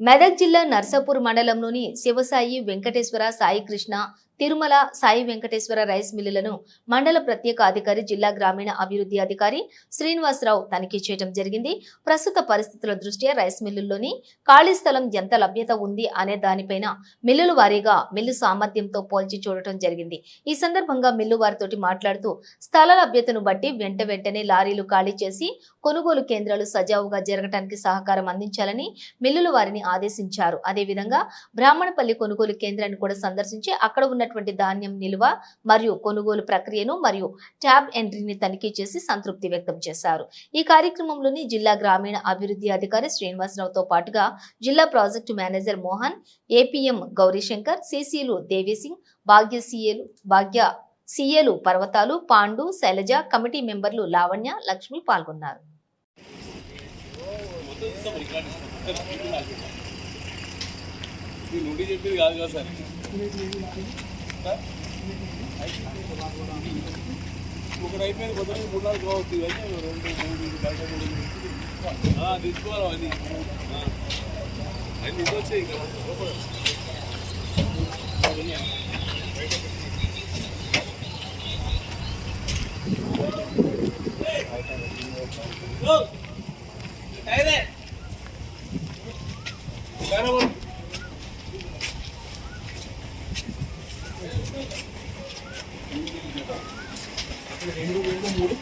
మెదక్ జిల్లా నర్సాపూర్ మండలంలోని శివసాయి వెంకటేశ్వర సాయి కృష్ణ తిరుమల సాయి వెంకటేశ్వర రైస్ మిల్లులను మండల ప్రత్యేక అధికారి జిల్లా గ్రామీణ అభివృద్ధి అధికారి శ్రీనివాసరావు తనిఖీ చేయడం జరిగింది. ప్రస్తుత పరిస్థితుల దృష్ట్యా రైస్ మిల్లుల్లోని ఖాళీ స్థలం ఎంత లభ్యత ఉంది అనే దానిపైన మిల్లుల వారీగా మిల్లు సామర్థ్యంతో పోల్చి చూడటం జరిగింది. ఈ సందర్భంగా మిల్లు వారితోటి మాట్లాడుతూ స్థల లభ్యతను బట్టి వెంట వెంటనే లారీలు ఖాళీ చేసి కొనుగోలు కేంద్రాలు సజావుగా జరగటానికి సహకారం అందించాలని మిల్లుల వారిని ఆదేశించారు. అదేవిధంగా బ్రాహ్మణపల్లి కొనుగోలు కేంద్రాన్ని కూడా సందర్శించి అక్కడ ఉన్నటువంటి ధాన్యం నిల్వ మరియు కొనుగోలు ప్రక్రియను మరియు ట్యాబ్ ఎంట్రీని తనిఖీ చేసి సంతృప్తి వ్యక్తం చేశారు. ఈ కార్యక్రమంలోని జిల్లా గ్రామీణ అభివృద్ధి అధికారి శ్రీనివాసరావుతో పాటుగా జిల్లా project manager Mohan APM Gowrishankar సిసిలు Devisingh Bhagya సీఏలు భాగ్య సీఏలు పర్వతాలు పాండు శైలజ కమిటీ మెంబర్లు లావణ్య లక్ష్మి పాల్గొన్నారు. నుండి చెప్పింది కాదు కదా సార్. ఒకటి అయిపోయింది కొద్దిగా మూడు నాలుగు కావచ్చు ఇవన్నీ రెండు మూడు బయట మూడు తీసుకోవాలి అవన్నీ అన్నీ వచ్చాయి కదా Go! Hey there! Got him రెండు వేల మూడు